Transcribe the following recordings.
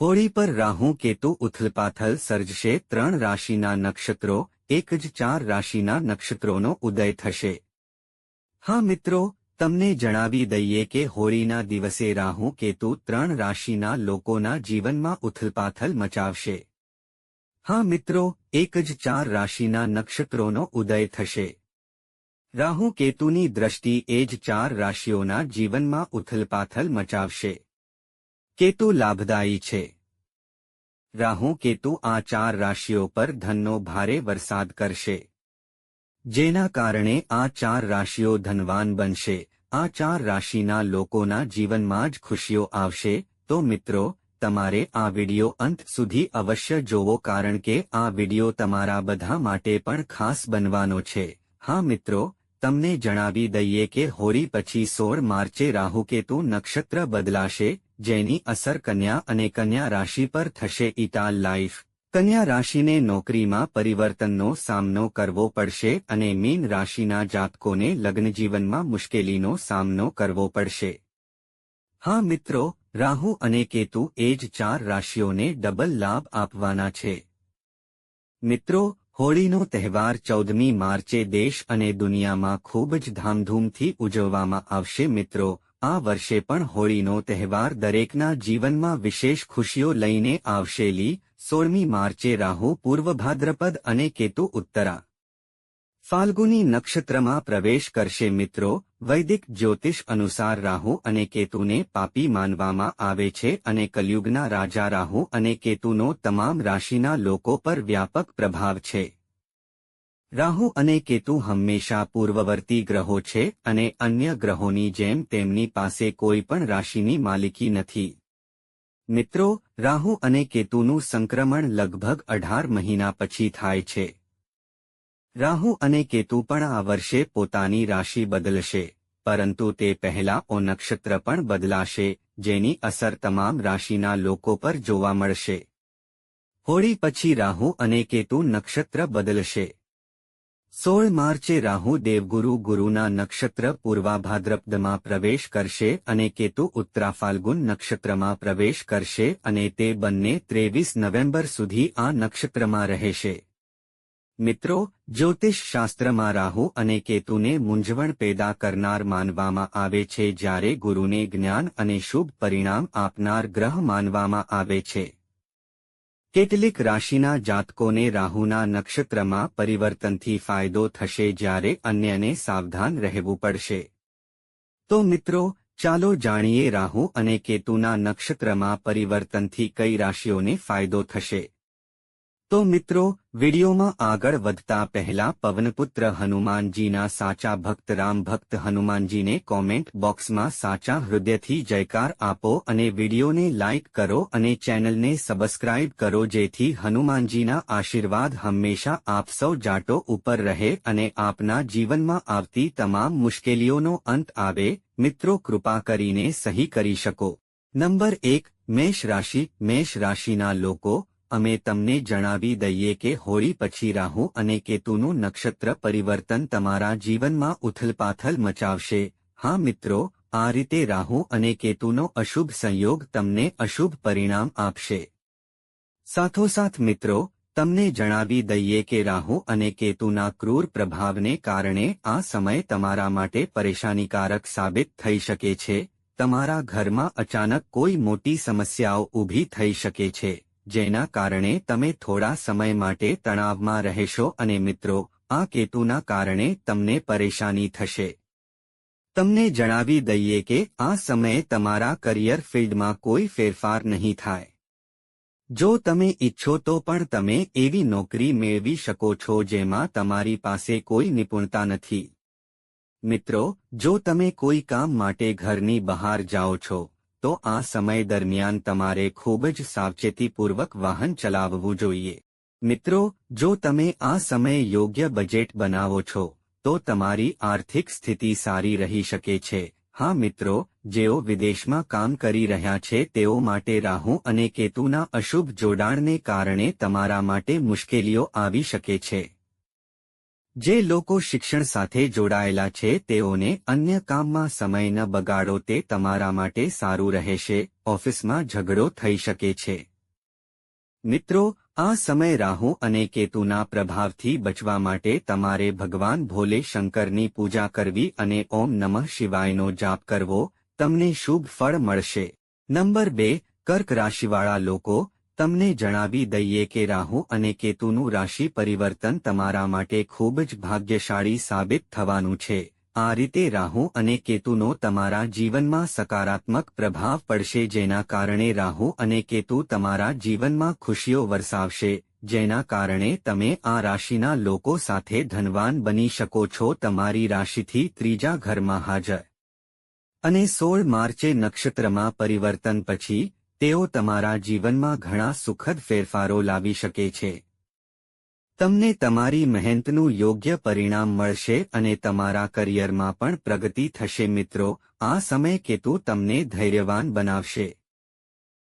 હોળી પર રાહુ કેતુ ઉથલપાથલ સર્જશે ત્રણ રાશિના નક્ષત્રો, એક જ ચાર રાશિના નક્ષત્રોનો ઉદય થશે. હા મિત્રો, તમને જણાવી દઈએ કે હોળીના દિવસે રાહુ કેતુ ત્રણ રાશિના લોકોના જીવનમાં ઉથલપાથલ મચાવશે. હા મિત્રો, એક જ ચાર રાશિના નક્ષત્રોનો ઉદય થશે. રાહુ કેતુની દ્રષ્ટિ એ જ ચાર રાશિઓના જીવનમાં ઉથલપાથલ મચાવશે. કેતુ લાભદાયી છે. રાહુ કેતુ આ ચાર રાશિઓ પર ધનનો ભારે વરસાદ કરશે. જેના કારણે આ ચાર રાશિઓ ધનવાન બનશે. આ ચાર રાશિના લોકોના જીવનમાં જ ખુશીઓ આવશે. તો મિત્રો, તમારે આ વિડિયો અંત સુધી અવશ્ય જોવો કારણ કે આ વિડિયો તમારા બધા માટે પણ ખાસ બનવાનો છે. હા મિત્રો તમને જણાવી દઈએ કે હોળી પછી સોળ માર્ચે રાહુકેતુ નક્ષત્ર બદલાશે, જેની અસર કન્યા અને કન્યા રાશિ પર થશે ઇટાલ લાઈફ. કન્યા રાશિને નોકરીમાં પરિવર્તનનો સામનો કરવો પડશે અને મીન રાશિના જાતકોને લગ્નજીવનમાં મુશ્કેલીનો સામનો કરવો પડશે. હા મિત્રો, રાહુ અને કેતુ એ જ ચાર રાશિઓને ડબલ લાભ આપવાના છે. મિત્રો હોળીનો તહેવાર ચૌદમી માર્ચે દેશ અને દુનિયામાં ખૂબ જ ધામધૂમથી ઉજવવામાં આવશે. મિત્રો, આ વર્ષે પણ હોળીનો તહેવાર દરેકના જીવનમાં વિશેષ ખુશીઓ લઈને આવશેલી સોળમી માર્ચે રાહુ, પૂર્વ ભાદ્રપદ અને કેતુ ઉત્તરા. ફાલ્ગુની નક્ષત્રમાં પ્રવેશ કરશે મિત્રો, વૈદિક જ્યોતિષ અનુસાર રાહુ અને કેતુને પાપી માનવામાં આવે છે અને કલયુગના રાજા રાહુ અને કેતુનો તમામ રાશિના લોકો પર વ્યાપક પ્રભાવ છે. રાહુ અને કેતુ હંમેશા પૂર્વવર્તી ગ્રહો છે અને અન્ય ગ્રહોની જેમ તેમની પાસે કોઈ પણ રાશિની માલિકી નથી. મિત્રો, રાહુ અને કેતુનું સંક્રમણ લગભગ અઢાર મહિના પછી થાય છે. રાહુ અને કેતુ પણ આ વર્ષે પોતાની રાશિ બદલશે, પરંતુ તે પહેલા ઓ નક્ષત્ર પણ બદલાશે, જેની અસર તમામ રાશિના લોકો પર જોવા મળશે. હોળી પછી રાહુ અને કેતુ નક્ષત્ર બદલશે. સોળ માર્ચે રાહુ દેવગુરુ ગુરુના નક્ષત્ર પૂર્વાભાદ્રપદમાં પ્રવેશ કરશે અને કેતુ ઉત્તરા ફાલ્ગુન નક્ષત્રમાં પ્રવેશ કરશે અને તે બંને ત્રેવીસ નવેમ્બર સુધી આ નક્ષત્રમાં રહેશે. મિત્રો જ્યોતિષ શાસ્ત્રમાં રાહુ અને કેતુને મૂંઝવણ પેદા કરનાર માનવામાં આવે છે જ્યારે ગુરુને જ્ઞાન અને શુભ પરિણામ આપનાર ગ્રહ માનવામાં આવે છે. કેટલીક રાશિના જાતકોને રાહુના નક્ષત્રમાં પરિવર્તનથી ફાયદો થશે જ્યારે અન્યને સાવધાન રહેવું પડશે. તો મિત્રો, ચાલો જાણીએ રાહુ અને કેતુના નક્ષત્રમાં પરિવર્તનથી કઈ રાશિઓને ફાયદો થશે. તો મિત્રો, વિડીયોમાં આગળ વધતા પહેલા પવનપુત્ર હનુમાનજીના સાચા ભક્ત રામ ભક્ત હનુમાનજીને કોમેન્ટ બોક્સમાં સાચા હૃદયથી જયકાર આપો અને વિડીયોને લાઇક કરો અને ચેનલને સબસ્ક્રાઇબ કરો જેથી હનુમાનજીના આશીર્વાદ હંમેશા આપ સૌ જાટો ઉપર રહે અને આપના જીવનમાં આવતી તમામ મુશ્કેલીઓનો અંત આવે. મિત્રો, કૃપા કરીને સહી કરી શકો. નંબર એક મેષ રાશિ મેષ રાશિના લોકો અમે તમને જણાવી દઈએ કે હોળી પછી રાહુ અને કેતુનું નક્ષત્ર પરિવર્તન તમારા જીવનમાં ઉથલપાથલ મચાવશે. હા મિત્રો, આ રીતે રાહુ અને કેતુનો અશુભ સંયોગ તમને અશુભ પરિણામ આપશે. સાથોસાથ મિત્રો, તમને જણાવી દઈએ કે રાહુ અને કેતુના ક્રૂર પ્રભાવને કારણે આ સમય તમારા માટે પરેશાનીકારક સાબિત થઈ શકે છે. તમારા ઘરમાં અચાનક કોઈ મોટી સમસ્યાઓ ઊભી થઈ શકે છે. જેના કારણે તમે થોડા સમય માટે તણાવમાં રહેશો અને મિત્રો, આ કેતુના કારણે તમને પરેશાની થશે. તમને જણાવી દઈએ કે આ સમયે તમારા કરિયર ફિલ્ડમાં કોઈ ફેરફાર નહીં થાય. જો તમે ઈચ્છો તો પણ તમે એવી નોકરી મેળવી શકો છો જેમાં તમારી પાસે કોઈ નિપુણતા નથી. મિત્રો, જો તમે કોઈ કામ માટે ઘરની બહાર જાઓ છો તો આ સમય દરમિયાન તમારે ખૂબ જ સાવચેતીપૂર્વક વાહન ચલાવવું જોઈએ. મિત્રો, જો તમે આ સમયે યોગ્ય બજેટ બનાવો છો, તો તમારી આર્થિક સ્થિતિ સારી રહી શકે છે. હા મિત્રો, જેઓ વિદેશમાં કામ કરી રહ્યા છે તેઓ માટે રાહુ અને કેતુના અશુભ જોડાણને કારણે તમારા માટે મુશ્કેલીઓ આવી શકે છે. જે લોકો શિક્ષણ સાથે જોડાયેલા છે, તેઓને અન્ય કામમાં સમય ન બગાડો, તે તમારા માટે સારું રહેશે, ઓફિસમાં ઝઘડો થઈ શકે છે. મિત્રો, આ સમય રાહુ અને કેતુના પ્રભાવથી બચવા માટે તમારે ભગવાન ભોલે શંકરની પૂજા કરવી અને ઓમ નમઃ શિવાયનો જાપ કરવો, તમને શુભ ફળ મળશે. નંબર બે, કર્ક રાશિવાળા લોકો તમને જણાવી દઈએ કે રાહુ અને કેતુનું રાશિ પરિવર્તન તમારા માટે ખૂબ જ ભાગ્યશાળી સાબિત થવાનું છે. આ રીતે રાહુ અને કેતુનો તમારા જીવનમાં સકારાત્મક પ્રભાવ પડશે જેના કારણે રાહુ અને કેતુ તમારા જીવનમાં ખુશીઓ વરસાવશે, જેના કારણે તમે આ રાશિના લોકો સાથે ધનવાન બની શકો છો. તમારી રાશિથી ત્રીજા ઘરમાં હાજર. અને સોળ માર્ચે નક્ષત્રમાં પરિવર્તન પછી તેઓ તમારા જીવનમાં ઘણા સુખદ ફેરફારો લાવી શકે છે. તમને તમારી મહેનતનું યોગ્ય પરિણામ મળશે અને તમારા કરિયરમાં પણ પ્રગતિ થશે મિત્રો, આ સમય કેતુ તમને ધૈર્યવાન બનાવશે.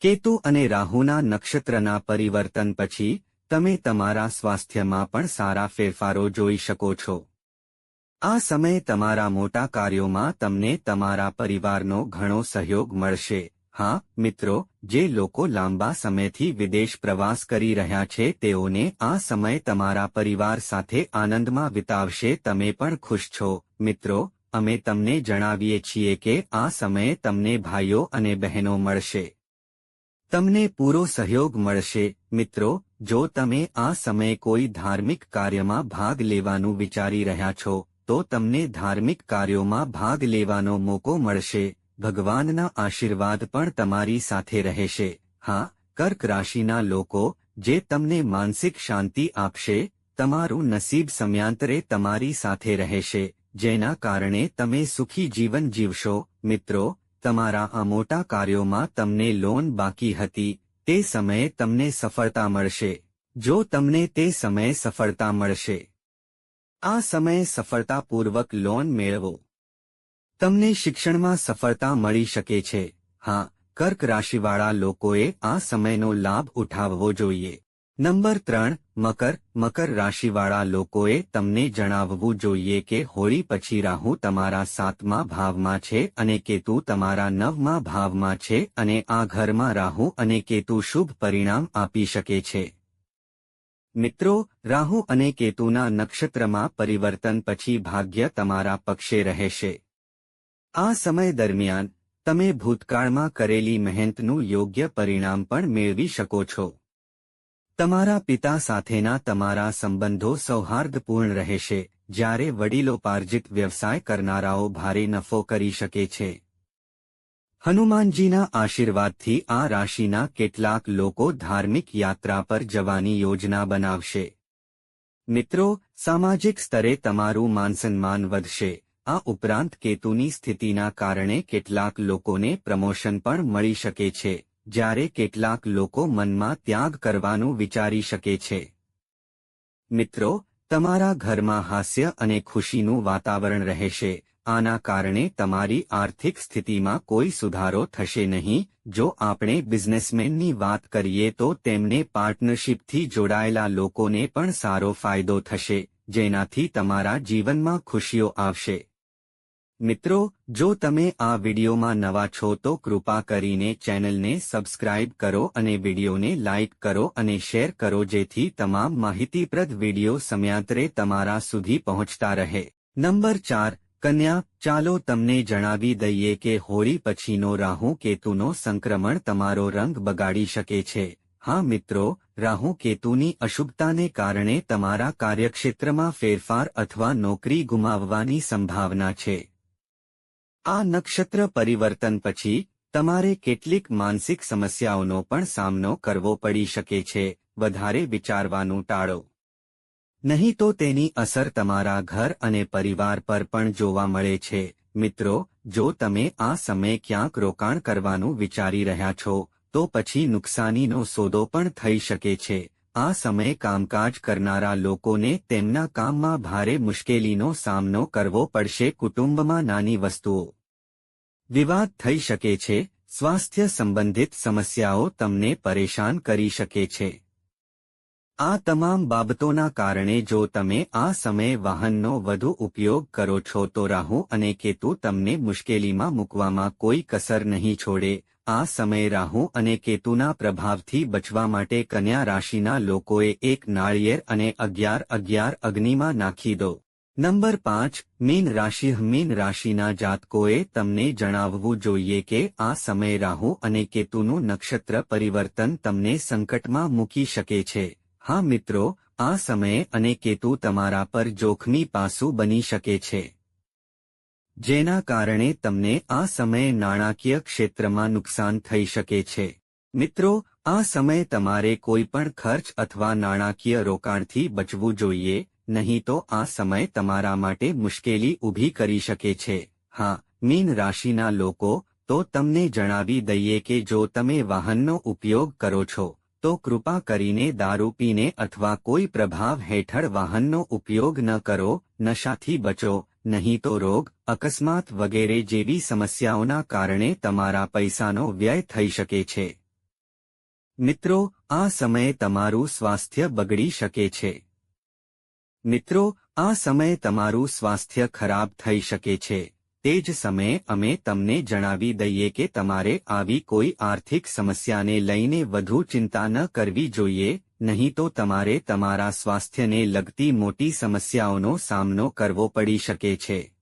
કેતુ અને રાહુના નક્ષત્રના પરિવર્તન પછી, તમે તમારા સ્વાસ્થ્યમાં પણ સારા ફેરફારો જોઈ શકો છો. આ સમયે તમારા મોટા કાર્યોમાં તમને તમારા પરિવારનો ઘણો સહયોગ મળશે. હા, મિત્રો, જે લોકો લાંબા સમયથી વિદેશ પ્રવાસ કરી રહ્યા છે, તેઓને આ સમય તમારા પરિવાર સાથે આનંદમાં વિતાવશે, તમે પણ ખુશ છો. મિત્રો, અમે તમને જણાવીએ છીએ કે આ સમયે તમને ભાઈઓ અને બહેનો મળશે. તમને પૂરો સહયોગ મળશે. મિત્રો, જો તમે આ સમયે કોઈ ધાર્મિક કાર્યમાં ભાગ લેવાનું વિચારી રહ્યા છો, તો તમને ધાર્મિક કાર્યોમાં ભાગ લેવાનો મોકો મળશે. ભગવાનના આશીર્વાદ પણ તમારી સાથે રહેશે. હા, કર્ક રાશિના લોકો, જે તમને માનસિક શાંતિ આપશે, તમારું નસીબ સમયાંતરે તમારી સાથે રહેશે. જેના કારણે તમે સુખી જીવન જીવશો. મિત્રો, તમારા આ મોટા કાર્યોમાં તમને લોન બાકી હતી. તે સમયે તમને સફળતા મળશે. જો તમને તે સમયે સફળતા મળશે. આ સમયે સફળતાપૂર્વક લોન મેળવો. તમને શિક્ષણમાં સફળતા મળી શકે છે. હા, કર્ક રાશિવાળા લોકોએ આ સમયનો લાભ ઉઠાવવો જોઈએ. નંબર ત્રણ, મકર મકર રાશિવાળા લોકોએ તમને જણાવવું જોઈએ કે હોળી પછી રાહુ તમારા સાતમા ભાવમાં છે અને કેતુ તમારા નવમા ભાવમાં છે અને આ ઘરમાં રાહુ અને કેતુ શુભ પરિણામ આપી શકે છે. મિત્રો, રાહુ અને કેતુના નક્ષત્રમાં પરિવર્તન પછી ભાગ્ય તમારા પક્ષે રહેશે. આ સમય દરમિયાન, તમે ભૂતકાળમાં કરેલી મહેનતનું યોગ્ય પરિણામ પણ મેળવી શકો છો. તમારા પિતા સાથેના તમારા સંબંધો સૌહાર્દપૂર્ણ રહેશે, જ્યારે વડીલોપાર્જિત વ્યવસાય કરનારાઓ ભારે નફો કરી શકે છે. હનુમાનજીના આશીર્વાદથી આ રાશિના કેટલાક લોકો ધાર્મિક યાત્રા પર જવાની યોજના બનાવશે. મિત્રો, સામાજિક સ્તરે તમારું માનસન્માન વધશે. આ ઉપરાંત કેતુની સ્થિતિના કારણે કેટલાક લોકોને પ્રમોશન પણ મળી શકે છે, જ્યારે કેટલાક લોકો મનમાં ત્યાગ કરવાનું વિચારી શકે છે. મિત્રો, તમારા ઘરમાં હાસ્ય અને ખુશીનું વાતાવરણ રહેશે, આના કારણે તમારી આર્થિક સ્થિતિમાં કોઈ સુધારો થશે નહીં. જો આપણે બિઝનેસમેનની વાત કરીએ તો તેમને પાર્ટનરશિપથી જોડાયેલા લોકોને પણ સારો ફાયદો થશે, જેનાથી તમારા જીવનમાં ખુશીઓ આવશે. મિત્રો, જો તમે આ વિડીયોમાં નવા છો તો કૃપા કરીને ચેનલને સબસ્ક્રાઇબ કરો અને વિડિયોને લાઇક કરો અને શેર કરો જેથી તમામ માહિતીપ્રદ વિડિયો સમયાંતરે તમારા સુધી પહોંચતા રહે. નંબર ચાર, કન્યા, ચાલો તમને જણાવી દઈએ કે હોળી પછીનો રાહુ કેતુનો સંક્રમણ તમારો રંગ બગાડી શકે છે. હા મિત્રો, રાહુ કેતુની અશુભતાને કારણે તમારા કાર્યક્ષેત્રમાં ફેરફાર અથવા નોકરી ગુમાવવાની સંભાવના છે. આ નક્ષત્ર પરિવર્તન પછી, તમારે કેટલીક માનસિક સમસ્યાઓનો પણ સામનો કરવો પડી શકે છે, વધારે વિચારવાનું ટાળો. નહીં તો તેની અસર તમારા ઘર અને પરિવાર પર પણ જોવા મળે છે. મિત્રો, જો તમે આ સમયે ક્યાંક રોકાણ કરવાનું વિચારી રહ્યા છો, તો પછી નુકસાનીનો સોદો પણ થઈ શકે છે. આ સમયે કામકાજ કરનારા લોકોને તેમના કામમાં ભારે મુશ્કેલીનો સામનો કરવો પડશે કુટુંબમાં નાની વસ્તુઓ. વિવાદ થઈ શકે છે, સ્વાસ્થ્ય સંબંધિત સમસ્યાઓ તમને પરેશાન કરી શકે છે. આ તમામ બાબતોના કારણે જો તમે આ સમયે વાહનનો વધુ ઉપયોગ કરો છો તો રાહુ અને કેતુ તમને મુશ્કેલીમાં મૂકવામાં કોઈ કસર નહીં છોડે આ સમયે રાહુ અને કેતુના પ્રભાવથી બચવા માટે કન્યા રાશિના લોકોએ એક નાળિયેર અને અગિયાર અગિયાર અગ્નિમાં નાખી દો. નંબર પાંચ, મીન રાશિ, મીન રાશિના જાતકોએ તમને જણાવવું જોઈએ કે આ સમયે રાહુ અને કેતુનું નક્ષત્ર પરિવર્તન તમને સંકટમાં મૂકી શકે છે. હા મિત્રો, આ સમયે અને કેતુ તમારા પર જોખમી પાસું બની શકે છે. જેના કારણે તમને આ સમયે નાણાકીય ક્ષેત્રમાં નુકસાન થઈ શકે છે. મિત્રો, આ સમયે તમારે કોઈપણ ખર્ચ અથવા નાણાકીય રોકાણથી બચવું જોઈએ, નહીં તો આ સમય તમારા માટે મુશ્કેલી ઊભી કરી શકે છે. હા, મીન રાશિના લોકો, તો તમને જણાવી દઈએ કે જો તમે વાહનનો ઉપયોગ કરો છો, તો કૃપા કરીને દારૂ પીને અથવા કોઈ પ્રભાવ હેઠળ વાહનનો ઉપયોગ ન કરો, નશાથી બચો, નહીં તો રોગ અકસ્માત વગેરે જેવી સમસ્યાઓના કારણે તમારા પૈસાનો વ્યય થઈ શકે છે. મિત્રો, આ સમયે તમારું સ્વાસ્થ્ય બગડી શકે છે. મિત્રો, આ સમયે તમારું સ્વાસ્થ્ય ખરાબ થઈ શકે છે. તે જ સમયે અમે તમને જણાવી દઈએ કે તમારે આવી કોઈ આર્થિક સમસ્યાને લઈને વધુ ચિંતા ન કરવી જોઈએ, નહીં તો તમારે તમારા સ્વાસ્થ્યને લગતી મોટી સમસ્યાઓનો સામનો કરવો પડી શકે છે.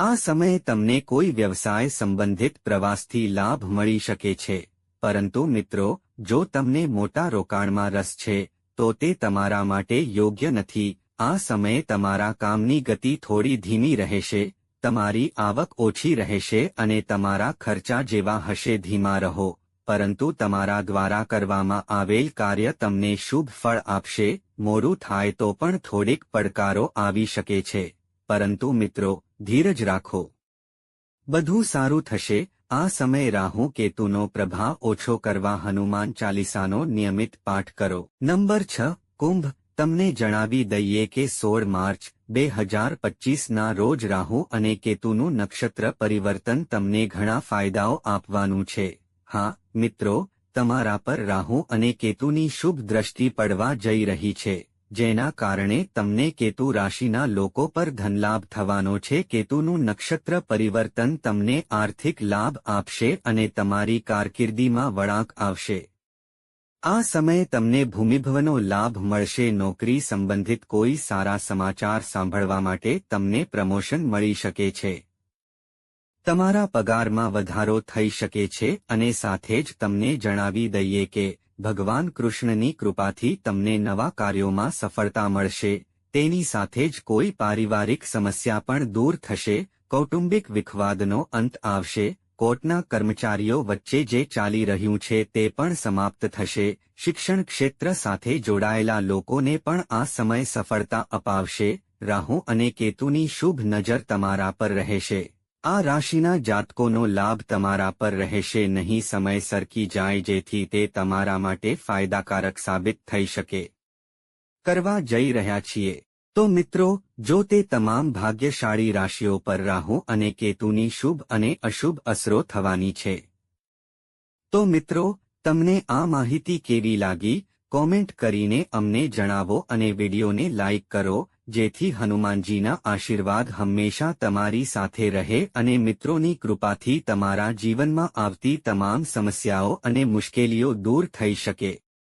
આ સમયે તમને કોઈ વ્યવસાય સંબંધિત પ્રવાસથી લાભ મળી શકે છે. પરંતુ મિત્રો, જો તમને મોટા રોકાણમાં રસ છે, તો તે તમારા માટે યોગ્ય નથી. આ સમયે તમારા કામની ગતિ થોડી ધીમી રહેશે, તમારી આવક ઓછી રહેશે અને તમારા ખર્ચા જેવા હશે ધીમા રહો. પરંતુ તમારા દ્વારા કરવામાં આવેલ કાર્ય તમને શુભ ફળ આપશે, મોડું થાય તો પણ થોડીક પડકારો આવી શકે છે. પરંતુ મિત્રો ધીરજ રાખો. બધું સારું થશે. આ સમયે રાહુ કેતુનો પ્રભાવ ઓછો કરવા હનુમાન ચાલીસાનો નિયમિત પાઠ કરો. નંબર છ, કુંભ. તમને જણાવી દઈએ કે સોળ માર્ચ બે હજાર પચીસના રોજ રાહુ અને કેતુનું નક્ષત્ર પરિવર્તન તમને ઘણા ફાયદાઓ આપવાનું છે. હા, મિત્રો, તમારા પર રાહુ અને કેતુની શુભ દ્રષ્ટિ પડવા જઈ રહી છે. જેના કારણે તમને કેતુ રાશિના લોકો પર ધનલાભ થવાનો છે. કેતુનું નક્ષત્ર પરિવર્તન તમને આર્થિક લાભ આપશે અને તમારી કારકિર્દીમાં વળાંક આવશે. આ સમયે તમને ભૂમિભવનો લાભ મળશે. નોકરી સંબંધિત કોઈ સારા સમાચાર સાંભળવા માટે તમને પ્રમોશન મળી શકે છે. તમારા પગારમાં વધારો થઈ શકે છે અને સાથે જ તમને જણાવી દઈએ કે ભગવાન કૃષ્ણની કૃપાથી તમને નવા કાર્યોમાં સફળતા મળશે. તેની સાથે જ કોઈ પારિવારિક સમસ્યા પણ દૂર થશે. કૌટુંબિક વિખવાદનો અંત આવશે. કોર્ટના કર્મચારીઓ વચ્ચે જે ચાલી રહ્યું છે તે પણ સમાપ્ત થશે. શિક્ષણ ક્ષેત્ર સાથે જોડાયેલા લોકોને પણ આ સમય સફળતા અપાવશે. રાહુ અને કેતુની શુભ નજર તમારા પર રહેશે. આ રાશિના જાતકોનો લાભ તમારા પર રહેશે નહીં, સમય સરકી જાય જેથી તે તમારા માટે ફાયદાકારક સાબિત થઈ શકે. કરવા જઈ રહ્યા છીએ. તો મિત્રો, જો તે તમામ ભાગ્યશાળી રાશિઓ પર રાહુ અને કેતુની શુભ અને અશુભ અસરો થવાની છે. તો મિત્રો, તમને આ માહિતી કેવી લાગી? કોમેન્ટ કરીને અમને જણાવો અને વિડીયોને લાઇક કરો જેથી હનુમાનજીના આશીર્વાદ હંમેશા તમારી સાથે રહે અને મિત્રોની કૃપાથી તમારા જીવનમાં આવતી તમામ સમસ્યાઓ અને મુશ્કેલીઓ દૂર થઈ શકે.